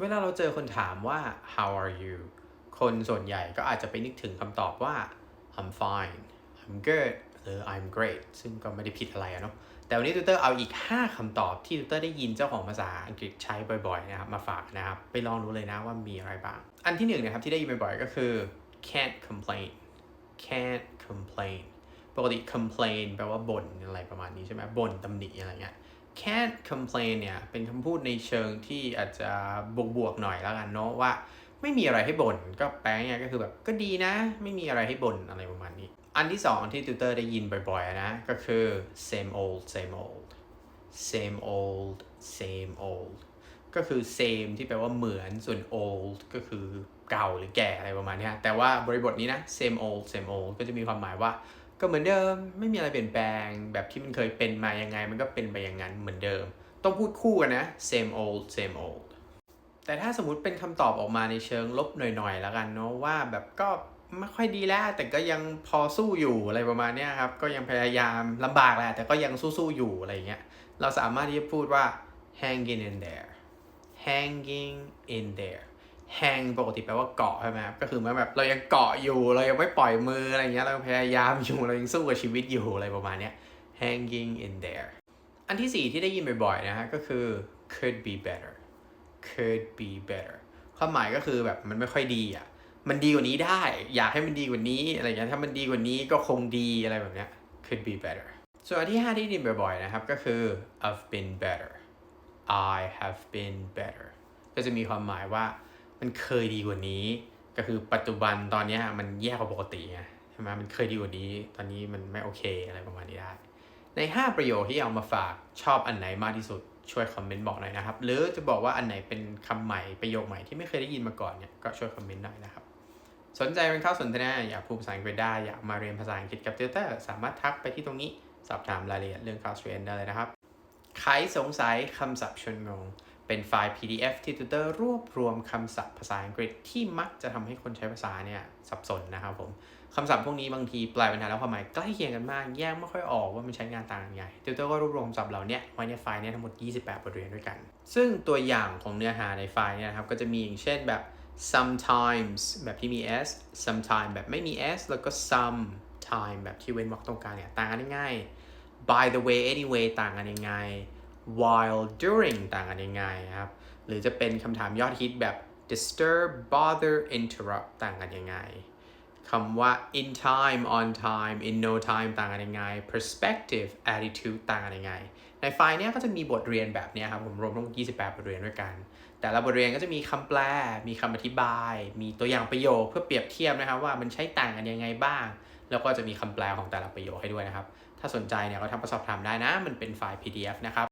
เวลาเราเจอคนถามว่า how are you คนส่วนใหญ่ก็อาจจะไปนึกถึงคำตอบว่า I'm fine I'm good หรือ I'm great ซึ่งก็ไม่ได้ผิดอะไรอะเนาะ แต่วันนี้ตูเตอร์เอาอีก 5คำตอบที่ตูเตอร์ได้ยินเจ้าของภาษาอังกฤษใช้บ่อยๆนะครับ มาฝากนะครับ ไปลองดูเลยนะว่ามีอะไรบ้าง อันที่หนึ่งนะครับที่ได้ยินบ่อยๆก็คือ can't complain can't complain ปกติ complain แปลว่าบ่นอะไรประมาณนี้ใช่ไหมบ่นตำหนิอะไรเงี้ย can't complain เนี่ย เป็นคำพูดในเชิงที่อาจจะบวกๆหน่อยแล้วกันเนาะว่าไม่มีอะไรให้บ่นก็แปลง่ายก็คือแบบก็ดีนะ ไม่มีอะไรให้บ่นอะไรประมาณนี้ อันที่สองที่ติวเตอร์ได้ยินบ่อยๆนะ ก็คือ same old same old same old same old ก็คือ same ที่แปลว่าเหมือนส่วน old ก็คือเก่าหรือแก่อะไรประมาณนี้แต่ว่าบริบทนี้นะ same old same old ก็จะมีความหมายว่า ก็เหมือนเดิมไม่มีอะไรเปลี่ยนแปลง แบบที่มันเคยเป็นมายังไง มันก็เป็นไปอย่างนั้นเหมือนเดิม ต้องพูดคู่กันนะ same old same old แต่ถ้าสมมติเป็นคำตอบออกมาในเชิงลบหน่อยๆแล้วกันเนาะว่าแบบก็ไม่ค่อยดีแล้ว แต่ก็ยังพอสู้อยู่อะไรประมาณนี้ครับ ก็ยังพยายามลำบากแหละแต่ก็ยังสู้ๆอยู่อะไรเงี้ยเราสามารถที่จะพูดว่า hanging in there hanging in there hang ปกติแปลว่าเกาะใช่ไหมครับก็คือเหมันแบบเรายังเกาะอยู่เรายังไม่ปล่อยมืออะไรเงี้ยเราพยายามอยู่เรายังสู้กับชีวิตอยู่อะไรประมาณเนี้ย hanging in there อันที่สี่ที่ได้ยินบ่อยๆนะฮะก็คือ could be better could be better ความหมายก็คือแบบมันไม่ค่อยดีอะมันดีกว่านี้ได้ อยากให้มันดีกว่านี้อะไรเงี้ยถ้ามันดีกว่านี้ก็คงดีอะไรแบบเนี้ย could be better ส่วนอันที่ห้าที่ได้ยินบ่อยๆนะครับก็คือ I've been better I have been better ก็จะมีความหมายว่า มันเคยดีกว่านี้ ก็คือปัจจุบันตอนนี้มันแย่กว่าปกติไงใช่ไหมมันเคยดีกว่านี้ ตอนนี้มันไม่โอเคอะไรประมาณนี้ได้ ใน 5 ประโยคที่เอามาฝากชอบอันไหนมากที่สุดช่วยคอมเมนต์บอกหน่อยนะครับ หรือจะบอกว่าอันไหนเป็นคำใหม่ประโยคใหม่ที่ไม่เคยได้ยินมาก่อนเนี่ยก็ช่วยคอมเมนต์หน่อยนะครับสนใจเป็นข้าสนทนาอยากพูดภาษาอังกฤษได้อยากมาเรียนภาษาอังกฤษกับติวเตอร์สามารถทักไปที่ตรงนี้สอบถามรายละเอียดเรื่องการเรียนได้เลยนะครับใครสงสัยคำศัพท์ชนงง เป็นไฟล์ PDF ที่ติวเตอร์รวบรวมคำศัพท์ภาษาอังกฤษที่มักจะทำให้คนใช้ภาษาเนี่ยสับสนนะครับผมคำศัพท์พวกนี้บางทีแปลเป็นไทยแล้วความหมายใกล้เคียงกันมาก แยกไม่ค่อยออกว่ามันใช้งานต่างกันไงติวเตอร์ก็รวบรวมคำศัพท์เหล่านี้ไว้ในไฟล์เนี้ทั้งหมด 28 บทเรียนด้วยกัน ซึ่งตัวอย่างของเนื้อหาในไฟล์เนี่ยนะครับก็จะมีอย่างเช่นแบบ sometimes แบบที่มี s sometime แบบไม่มี s แล้วก็ sometime แบบที่เว้นวรรคตรงกลางเนี่ยต่างกันง่ายๆ by the way anyway ต่างกันยังไง while during ต่างกันยังไงครับ หรือจะเป็นคำถามยอดฮิตแบบ disturb bother interrupt ต่างกันยังไงคำว่า in time on time in no time ต่างกันยังไง perspective attitude ต่างกันยังไง ในไฟล์เนี้ยก็จะมีบทเรียนแบบนี้ครับผมรวมทั้ง28 บทเรียนด้วยกัน แต่ละบทเรียนก็จะมีคำแปล มีคำอธิบาย มีตัวอย่างประโยคเพื่อเปรียบเทียบนะครับว่ามันใช้ต่างกันยังไงบ้าง แล้วก็จะมีคำแปลของแต่ละประโยคให้ด้วยนะครับ ถ้าสนใจเนี่ยก็ทำประสอบถามได้นะ มันเป็นไฟล์ PDF นะครับ